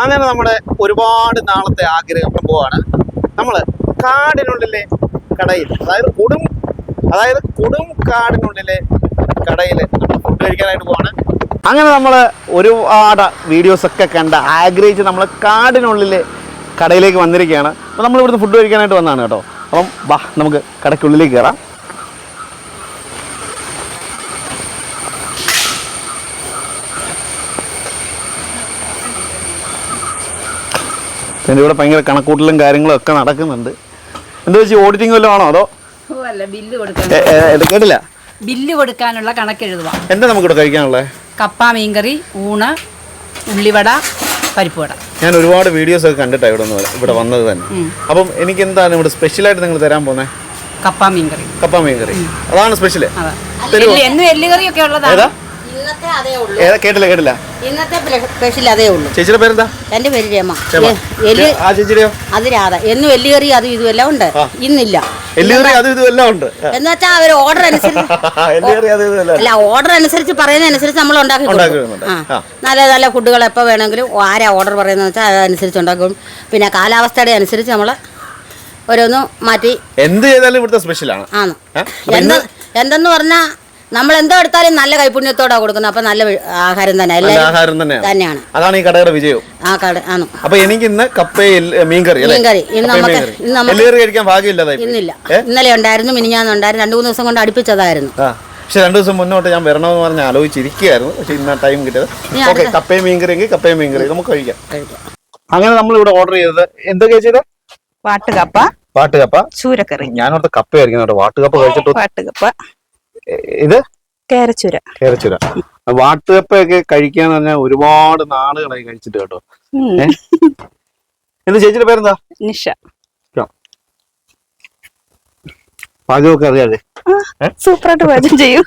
അങ്ങനെ നമ്മുടെ ഒരുപാട് നാളത്തെ ആഗ്രഹം പോവാണ്. നമ്മൾ കാടിനുള്ളിലെ കടയിൽ അതായത് കൊടും അതായത് കൊടും കാടിനുള്ളിലെ കടയിൽ ഫുഡ് കഴിക്കാനായിട്ട് പോവാണ്. അങ്ങനെ നമ്മൾ ഒരുപാട് വീഡിയോസൊക്കെ കണ്ട് ആഗ്രഹിച്ച് നമ്മൾ കാടിനുള്ളിലെ കടയിലേക്ക് വന്നിരിക്കുകയാണ്. അപ്പോൾ നമ്മൾ ഇവിടുന്ന് ഫുഡ് കഴിക്കാനായിട്ട് വന്നതാണ് കേട്ടോ. അപ്പം വാ നമുക്ക് കടയ്ക്കുള്ളിലേക്ക് കയറാം പിന്നെ ഇവിടെ ഭയങ്കര കണക്കൂട്ടലും കാര്യങ്ങളും ഒക്കെ നടക്കുന്നുണ്ട്. എന്താ വെച്ചാൽ ഓഡിറ്റിംഗ് വല്ലതും ആണോ അതോ? അല്ല ബില്ല് കൊടുക്കാൻ. കേട്ടില്ല? ബില്ല് കൊടുക്കാനുള്ള കണക്ക് എഴുതുവാ. എന്താ നമുക്കിവിടെ കഴിക്കാനുള്ളത് കപ്പ മീൻകറി ഊണ് ഉള്ളിവട പരിപ്പുവട ഞാൻ ഒരുപാട് വീഡിയോസ് ഒക്കെ കണ്ടിട്ടാണ് ഇവിടെ നിന്ന് ഇവിടെ വന്നത് തന്നെ. അപ്പം എനിക്ക് എന്താണ് ഇവിടെ സ്പെഷ്യലായിട്ട് നിങ്ങൾ തരാൻ പോകുന്നത് കപ്പ മീൻകറി. കപ്പ മീൻകറി. അതാണ് സ്പെഷ്യൽ അതെ. എല്ല് എന്നും എല്ലുകറിയൊക്കെ ഉള്ളതാണ്. ഇന്നത്തെ അതേ ഉള്ളൂ. ഏതാ കേട്ടില്ല കേട്ടില്ല. ഇന്നത്തെ സ്പെഷ്യൽ അതേ ഉള്ളൂ. ചേച്ചിയുടെ പേരെന്താ? എന്റെ പേര് രമ. എ- എല്ല് ആ ചേച്ചിയുടെയോ? അത് രാധ. എന്നും എല്ലുകറി അതും ഇതുമെല്ലാം ഉണ്ട്. ഇന്നില്ല. എല്ലുകറി അത് ഇതും എല്ലാം ഉണ്ട്. എന്ന് വെച്ചാൽ അവർ ഓർഡർ അനുസരിച്ച് എല്ലുകറി അത് ഇതും എല്ലാം അല്ല ഓർഡർ അനുസരിച്ച് പറയുന്നതനുസരിച്ച് നമ്മൾ ഉണ്ടാക്കി ഉണ്ടാക്കി കൊടുക്കും. തരുന്നുണ്ട്. ആ. ആ. നല്ല നല്ല ഫുഡുകൾ എപ്പോൾ വേണമെങ്കിലും ആരാ ഓർഡർ പറയുന്നത് വെച്ചാൽ അതനുസരിച്ച് ഉണ്ടാക്കും. പിന്നെ കാലാവസ്ഥയുടെ അനുസരിച്ച് നമ്മൾ ഓരോന്നും മാറ്റി എന്ത് ചെയ്താലും ഇവിടുത്തെ സ്പെഷ്യലാണ് ആണ്. ഏ? അപ്പൊ എന്ത് ഇന്ന് എന്തെന്ന് പറഞ്ഞാൽ നമ്മൾ എന്തോ എടുത്താലും നല്ല കൈപുണ്യത്തോടെ കൊടുക്കുന്നത്. അപ്പൊ നല്ല ആഹാരം തന്നെ. നല്ല ആഹാരം തന്നെയാണ് തന്നെയാണ്. അതാണ് ഈ കടയുടെ വിജയം ആ കട ആണ്. അപ്പൊ എനിക്ക് ഇന്ന് കപ്പയിൽ മീൻകറി അല്ലേ? മീൻകറി. ഇന്ന് കപ്പയും നമുക്ക് മീൻകറി. ഇന്ന് നമുക്ക് കഴിക്കാൻ ഭാഗ്യമില്ല. ഇന്നില്ല? ഇന്നലെ ഉണ്ടായിരുന്നു മിനിഞ്ഞാന്നുണ്ടായിരുന്നു രണ്ടു മൂന്ന് ദിവസം കൊണ്ട് അടുപ്പിച്ചതായിരുന്നു. ആ. പക്ഷെ രണ്ടു ദിവസം മുന്നോട്ട് ഞാൻ വരണമെന്ന് പറഞ്ഞ് ആലോചിച്ചിരിക്കുകയായിരുന്നു. പക്ഷെ ഇന്ന് ടൈം കിട്ടിയത്. ഓക്കെ കപ്പയും മീൻകറിയെങ്കിൽ കപ്പയും മീൻകറി നമുക്ക് കഴിക്കാം. കഴിക്കാം. അങ്ങനെ നമ്മൾ ഇവിടെ ഓർഡർ ചെയ്തത് എന്തൊക്കെയാ ചെയ്തത് വാട്ടുകപ്പ. വാട്ടുകപ്പ. ചൂരക്കറി. ഞാനോർത്ത് കപ്പയായിരിക്കും കേട്ടോ. വാട്ടുകപ്പ കഴിച്ചിട്ട് വാട്ടുകപ്പ. എ- ഇത്? കേരച്ചുര. കേരച്ചുര. വാട്ടുകപ്പയൊക്കെ കഴിക്കാന്ന് പറഞ്ഞാൽ ഒരുപാട് നാളുകളായി കഴിച്ചിട്ട് കേട്ടോ. എന്റെ ചേച്ചിയുടെ പേരെന്താ? നിഷ. പാചകമൊക്കെ അറിയാതെ. സൂപ്പറായിട്ട് പാചകം ചെയ്യും.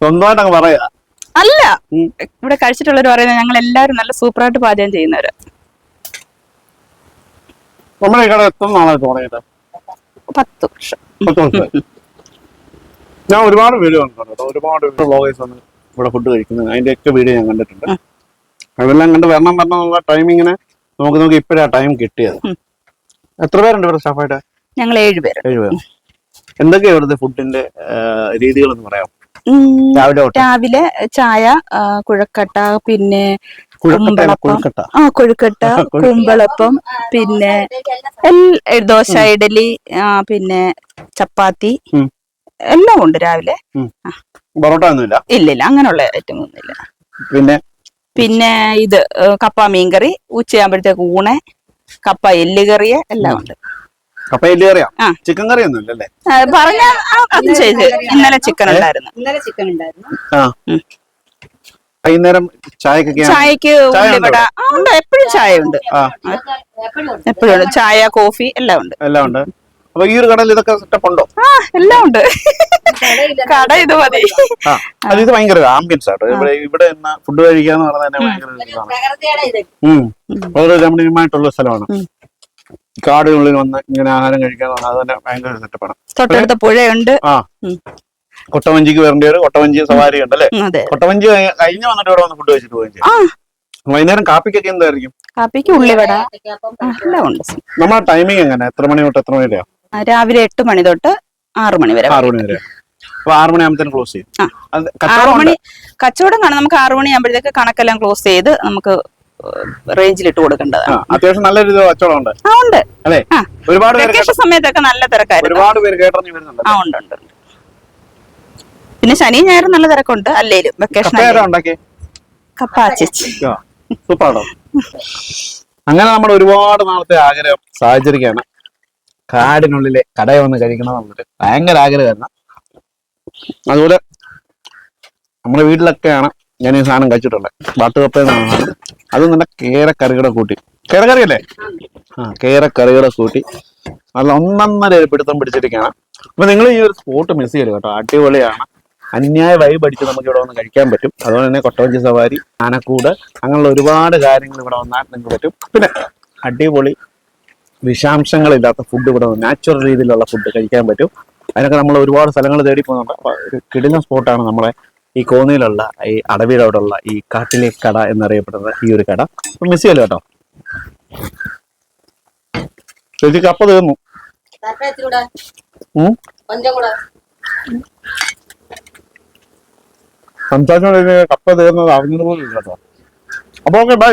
സ്വന്തമായിട്ട് അങ്ങ് പറയാ. അല്ല. ഇവിടെ കഴിച്ചിട്ടുള്ളവർ പറയുന്നത് ഞങ്ങൾ എല്ലാവരും നല്ല സൂപ്പറായിട്ട് പാചകം ചെയ്യുന്നവര്. നമ്മുടെ കട എത്ര നാളായിട്ട് തുടങ്ങിയിട്ട്? പത്ത് വർഷം. പത്ത് വർഷമായി. ഞാൻ ഒരുപാട് വീഡിയോ കണ്ടിട്ടുണ്ട് കേട്ടോ. ഒരുപാട് വ്ളോഗേഴ്സ് ആണ് ഇവിടെ ഫുഡ് കഴിക്കുന്നത്. അതിന്റെ ഒക്കെ വീഡിയോ ഞാൻ കണ്ടിട്ടുണ്ട്. അതെല്ലാം കണ്ട് വരണം വരണം എന്നുള്ള ടൈമിങ്ങിന് നമുക്ക് നോക്കി ഇപ്പോഴാ ടൈം കിട്ടിയത്. എത്ര പേരുണ്ട് ഇവിടെ സ്റ്റാഫായിട്ട് ഞങ്ങൾ ഏഴുപേര് ഏഴ് പേര്. എന്തൊക്കെയാ ഇവിടുത്തെ ഫുഡിന്റെ രീതികൾ എന്ന് പറയാം രാവിലെ ചായ കുഴക്കട്ട പിന്നെ കുഴക്കട്ട ആ കുഴക്കട്ട കുമ്പളപ്പം പിന്നെ ദോശ ഇഡലി പിന്നെ ചപ്പാത്തി. എല്ലാം ഉണ്ട് രാവിലെ. പൊറോട്ട ഒന്നുമില്ല? ഇല്ലില്ല ഇല്ല. അങ്ങനെയുള്ള ഐറ്റം ഒന്നുമില്ല. പിന്നെ? പിന്നെ ഇത് കപ്പ മീൻകറി ഉച്ചയാകുമ്പോഴത്തേക്ക് ഊണ് കപ്പ എല്ലുകറിയ എല്ലാം ഉണ്ട്. കപ്പ എല്ലി കറിയാ? ചിക്കൻ കറി ഒന്നും ഇല്ലല്ലേ പറഞ്ഞ അത് ചെയ്ത് ഇന്നലെ ചിക്കൻ ഉണ്ടായിരുന്നു. ഇന്നലെ ചിക്കൻ ഉണ്ടായിരുന്നു. ആ. വൈകുന്നേരം ചായക്കൊക്കെ ചായക്ക് ചായ ഉള്ളിവട ഉണ്ട് എപ്പോഴും ചായ ഉണ്ട്. എപ്പോഴും ചായ കോഫി എല്ലാം ഉണ്ട്. എല്ലാം ഉണ്ട്. അപ്പൊ ഈ ഒരു കടയിൽ ഇതൊക്കെ സെറ്റപ്പ് ഉണ്ടോ? ആ എല്ലാം ഉണ്ട്. കട ഇത് മതി. ആ അത് ഇത് ഭയങ്കര ആംബിയൻസ് ആട്ടോ. ഇവിടെ ഇവിടെ ഫുഡ് കഴിക്കാന്ന് പറഞ്ഞാൽ തന്നെ ഭയങ്കര ഒരു ഇതാണ്. പ്രകൃതിയുടെ ഇത്. ഉം. വളരെ രമണീയമായിട്ടുള്ള സ്ഥലമാണ്. കാടിനുള്ളിൽ വന്ന് ഇങ്ങനെ ആഹാരം കഴിക്കാന്ന് പറഞ്ഞാൽ അത് തന്നെ ഭയങ്കര സെറ്റപ്പാണ് തൊട്ടടുത്ത പുഴയുണ്ട്. ആ. ഉം. കൊട്ടവഞ്ചിക്ക് വരേണ്ടി വരും കൊട്ടവഞ്ചി സവാരി ഉണ്ട് അല്ലേ? ഉം, അതെ. കൊട്ടവഞ്ചി കഴി- കഴിഞ്ഞ് വന്നിട്ട് ഇവിടെ വന്ന് ഫുഡ് കഴിച്ചിട്ട് പോയി ആ. വൈകുന്നേരം കാപ്പിക്കൊക്കെ എന്തായിരിക്കും? കാപ്പിക്ക് ഉള്ളിവട. ആ, എല്ലാം ഉണ്ട്. നമ്മുടെ ടൈമിംഗ് എങ്ങനെ? എത്ര മണി തൊട്ട് എത്ര മണി വരെയാ രാവിലെ എട്ട് മണി തൊട്ട് ആറു മണി വരെ ആറു മണി വരെ. ക്ലോസ് ചെയ്യും. ആറു കച്ചവടം മണി കച്ചവടം കാണാം. നമുക്ക് ആറു മണി ആകുമ്പോഴത്തേക്ക് കണക്കെല്ലാം ക്ലോസ് ചെയ്ത് നമുക്ക് റേഞ്ചിലിട്ട് കൊടുക്കേണ്ടതാണ്. ആ അത്യാവശ്യം നല്ല കച്ചവടം ഉണ്ട്. ആ ഉണ്ട്. അല്ലേ? ഒരുപാട് വെക്കേഷൻ സമയത്തൊക്കെ നല്ല തിരക്കായിരുന്നു. ഒരുപാട് പേര് കേട്ടറിഞ്ഞ് വരുന്നുണ്ട് ആ ഉണ്ട് ഉണ്ട് ഉണ്ട്. പിന്നെ ശനി ഞായറും നല്ല തിരക്കുണ്ട് അല്ലേലും വെക്കേഷൻ കപ്പയാരാ ഉണ്ടാക്കി കപ്പാച്ചിച്ച് സൂപ്പറാണോ? അങ്ങനെ നമ്മൾ ഒരുപാട് നാളത്തെ ആഗ്രഹം സാഹചര്യമാണ് കാടിനുള്ളിലെ കട വന്ന് കഴിക്കണം എന്നുള്ളൊരു ഭയങ്കര ആഗ്രഹമായിരുന്നു. അതുപോലെ നമ്മുടെ വീട്ടിലൊക്കെയാണ് ഞാൻ ഈ സാധനം കഴിച്ചിട്ടുള്ളത്. വാട്ടുകപ്പ അത് നല്ല കേരക്കറികളെ കൂട്ടി. കേരക്കറി അല്ലേ ആ കേരക്കറികളെ കൂട്ടി. നല്ല ഒന്നൊന്നര പിടുത്തം പിടിച്ചിരിക്കുകയാണ്. അപ്പൊ നിങ്ങൾ ഈ ഒരു സ്പോട്ട് മിസ് ചെയ്യരുത് കേട്ടോ. അടിപൊളിയാണ്. അന്യായ വൈബ് അടിച്ച് നമുക്ക് ഇവിടെ വന്ന് കഴിക്കാൻ പറ്റും. അതുപോലെ തന്നെ കൊട്ടവഞ്ചി സവാരി ആനക്കൂട് അങ്ങനെയുള്ള ഒരുപാട് കാര്യങ്ങൾ ഇവിടെ വന്നാൽ നിങ്ങൾക്ക് പറ്റും. പിന്നെ അടിപൊളി വിഷാംശങ്ങളില്ലാത്ത ഫുഡ് ഇവിടെ നാച്ചുറൽ രീതിയിലുള്ള ഫുഡ് കഴിക്കാൻ പറ്റും. അതിനൊക്കെ നമ്മൾ ഒരുപാട് സ്ഥലങ്ങൾ തേടി പോകുന്നുണ്ട്. അപ്പോൾ ഒരു കിടിലൻ സ്പോട്ടാണ് നമ്മളെ ഈ കോന്നിയിലുള്ള ഈ അടവിയിലോടുള്ള ഈ കാട്ടിലെ കട എന്നറിയപ്പെടുന്ന ഈ ഒരു കട. മിസ് ചെയ്യല്ലോ കേട്ടോ? ചേച്ചി കപ്പ തീർന്നു. സംസാരിച്ചോണ്ടിരിക്കുന്ന കപ്പ തീർന്നത് അറിഞ്ഞത് പോലും ഇല്ല കേട്ടോ. അപ്പൊ ഓക്കെ ബൈ